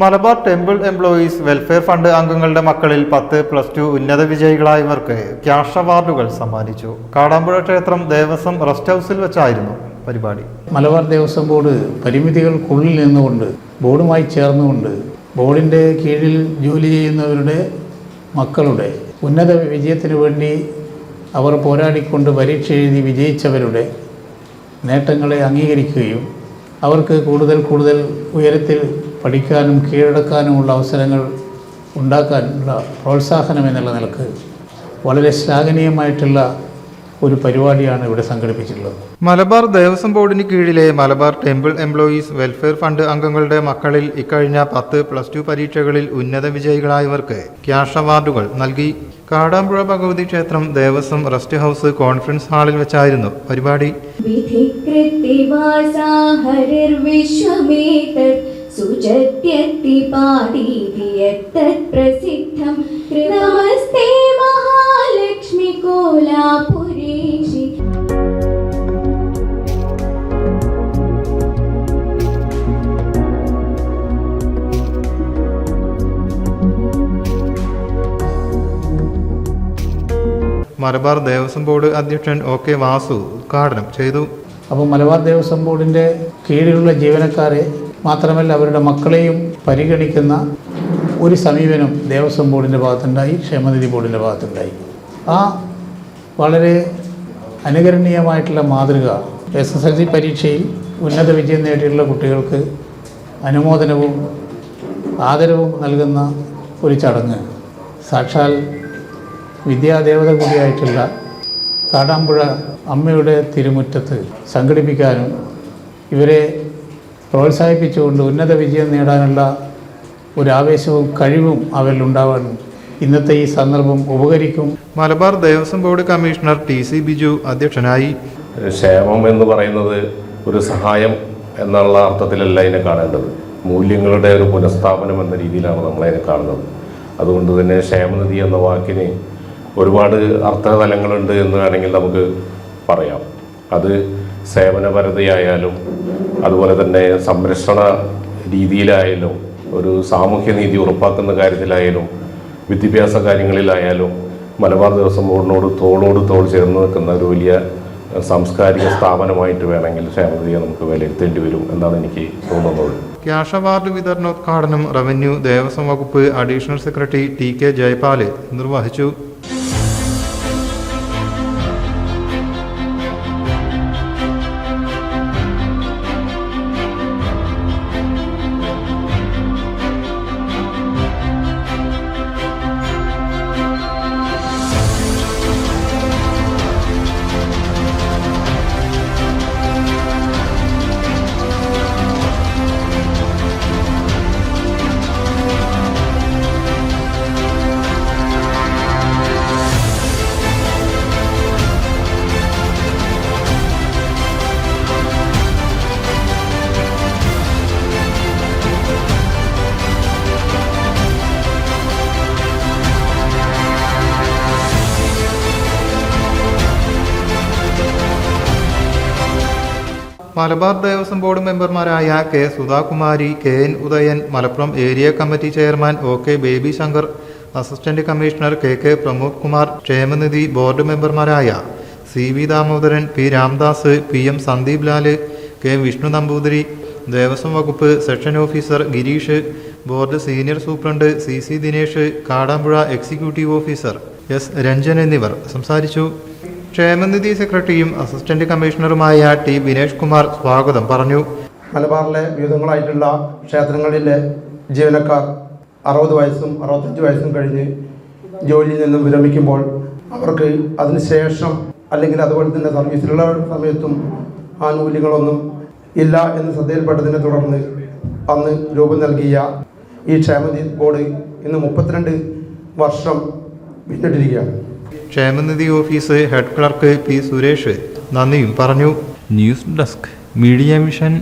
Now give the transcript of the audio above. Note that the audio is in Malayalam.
Malabar temple employees welfare fund അംഗങ്ങളുടെ മക്കളിൽ പത്ത് പ്ലസ് ടു ഉന്നത വിജയികളായവർക്ക് ക്യാഷ് അവാർഡുകൾ സമ്മാനിച്ചു. കാടാമ്പുഴ ക്ഷേത്രം ദേവസ്വം റെസ്റ്റ് ഹൗസിൽ വെച്ചായിരുന്നു പരിപാടി. മലബാർ ദേവസ്വം ബോർഡ് പരിമിതികൾക്കുള്ളിൽ നിന്നുകൊണ്ട് ബോർഡുമായി ചേർന്നുകൊണ്ട് ബോർഡിന്റെ കീഴിൽ ജോലി ചെയ്യുന്നവരുടെ മക്കളുടെ ഉന്നത വിജയത്തിന് വേണ്ടി അവർ പോരാടിക്കൊണ്ട് പരീക്ഷ എഴുതി വിജയിച്ചവരുടെ നേട്ടങ്ങളെ അംഗീകരിക്കുകയും അവർക്ക് കൂടുതൽ കൂടുതൽ ഉയരത്തിൽ പഠിക്കാനും കീഴടക്കാനുമുള്ള അവസരങ്ങൾ ഉണ്ടാക്കാനുള്ള പ്രോത്സാഹനം എന്നുള്ള നിലയ്ക്ക് വളരെ ശ്ലാഘനീയമായിട്ടുള്ള ഒരു പരിപാടിയാണ് ഇവിടെ സംഘടിപ്പിച്ചിട്ടുള്ളത്. മലബാർ ദേവസ്വം ബോർഡിന് കീഴിലെ Malabar temple employees welfare fund അംഗങ്ങളുടെ മക്കളിൽ ഇക്കഴിഞ്ഞ പത്ത് പ്ലസ് ടു പരീക്ഷകളിൽ ഉന്നത വിജയികളായവർക്ക് ക്യാഷ് അവാർഡുകൾ നൽകി. കാടാമ്പുഴ ഭഗവതി ക്ഷേത്രം ദേവസ്വം റെസ്റ്റ് ഹൗസ് കോൺഫറൻസ് ഹാളിൽ വെച്ചായിരുന്നു പരിപാടി. സുജത്യത്തി പാടീതിയത്ത പ്രസിദ്ധം നമസ്തേ മഹാലക്ഷ്മി കോലാപുരീഷി മലബാർ ദേവസ്വം ബോർഡ് അധ്യക്ഷൻ ഒ കെ വാസു ഉദ്ഘാടനം ചെയ്തു. അപ്പോൾ മലബാർ ദേവസ്വം ബോർഡിന്റെ കീഴിലുള്ള ജീവനക്കാരെ മാത്രമല്ല അവരുടെ മക്കളെയും പരിഗണിക്കുന്ന ഒരു സമീപനം ദേവസ്വം ബോർഡിന്റെ ഭാഗത്തുണ്ടായി ക്ഷേമനിധി ബോർഡിന്റെ ഭാഗത്തുണ്ടായി. ആ വളരെ അനുകരണീയമായിട്ടുള്ള മാതൃക എസ് എസ് എൽ സി പരീക്ഷയിൽ ഉന്നത വിജയം നേടിയിട്ടുള്ള കുട്ടികൾക്ക് അനുമോദനവും ആദരവും നൽകുന്ന ഒരു ചടങ്ങ്. സാക്ഷാൽ വിദ്യാദേവത കൂടിയായിട്ടുള്ള കാടാമ്പുഴ അമ്മയുടെ തിരുമുറ്റത്ത് സംഘടിപ്പിക്കാനും ഇവരെ പ്രോത്സാഹിപ്പിച്ചുകൊണ്ട് ഉന്നത വിജയം നേടാനുള്ള ഒരു ആവേശവും കഴിവും അവരിൽ ഉണ്ടാവാനും ഇന്നത്തെ ഈ സന്ദർഭം ഉപകരിക്കും. Malabar Devaswom board commissioner T C Biju അധ്യക്ഷനായി. ക്ഷേമം എന്ന് പറയുന്നത് ഒരു സഹായം എന്നുള്ള അർത്ഥത്തിലല്ല ഇതിനെ കാണേണ്ടത്. മൂല്യങ്ങളുടെ ഒരു പുനഃസ്ഥാപനം എന്ന രീതിയിലാണ് നമ്മളതിനെ കാണുന്നത്. അതുകൊണ്ട് തന്നെ ക്ഷേമനിധി എന്ന വാക്കിന് ഒരുപാട് അർത്ഥതലങ്ങളുണ്ട് എന്ന് വേണമെങ്കിൽ നമുക്ക് പറയാം. അത് സേവനപരതയായാലും അതുപോലെ തന്നെ സംരക്ഷണ രീതിയിലായാലും ഒരു സാമൂഹ്യനീതി ഉറപ്പാക്കുന്ന കാര്യത്തിലായാലും വിദ്യാഭ്യാസ കാര്യങ്ങളിലായാലും മലബാർ ദേവസ്വം ബോർഡിനോട് തോളോട് തോൾ ചേർന്ന് നിൽക്കുന്ന ഒരു വലിയ സാംസ്കാരിക സ്ഥാപനമായിട്ട് വേണമെങ്കിൽ ക്ഷേമനിധിയെ നമുക്ക് വിലയിരുത്തേണ്ടി വരും എന്നാണ് എനിക്ക് തോന്നുന്നത്. ക്യാഷ് അവാർഡ് വിതരണോദ്ഘാടനം റവന്യൂ ദേവസ്വം വകുപ്പ് additional secretary T K Jayapal നിർവഹിച്ചു. മലബാർ ദേവസ്വം ബോർഡ് മെമ്പർമാരായ K Sudhakumari K N Udayan Malappuram area committee chairman O K Baby Shankar assistant commissioner K K Pramod Kumar ക്ഷേമനിധി ബോർഡ് മെമ്പർമാരായ C V Damodaran P Ramdas P M Sandeep Lal K Vishnu Namboothiri Devaswom വകുപ്പ് section officer Girish board senior superintendent C C Dinesh Kadampuzha executive officer S Ranjan എന്നിവർ സംസാരിച്ചു. ക്ഷേമനിധി സെക്രട്ടറിയും അസിസ്റ്റന്റ് കമ്മീഷണറുമായ ടി വിനേഷ് കുമാർ സ്വാഗതം പറഞ്ഞു. മലബാറിലെ വിവിധങ്ങളായിട്ടുള്ള ക്ഷേത്രങ്ങളിലെ ജീവനക്കാർ അറുപത് വയസ്സും അറുപത്തഞ്ച് വയസ്സും കഴിഞ്ഞ് ജോലിയിൽ നിന്നും വിരമിക്കുമ്പോൾ അവർക്ക് അതിനുശേഷം അല്ലെങ്കിൽ അതുപോലെ തന്നെ സർവീസിലുള്ള സമയത്തും ആനുകൂല്യങ്ങളൊന്നും ഇല്ല എന്ന് ശ്രദ്ധയിൽപ്പെട്ടതിനെ തുടർന്ന് അന്ന് രൂപം നൽകിയ ഈ ക്ഷേമനിധി ബോർഡ് ഇന്ന് മുപ്പത്തിരണ്ട് വർഷം പിന്നിട്ടിരിക്കുകയാണ്. ക്ഷേമനിധി office head clerk P Suresh നന്ദിയും പറഞ്ഞു. News desk media mission.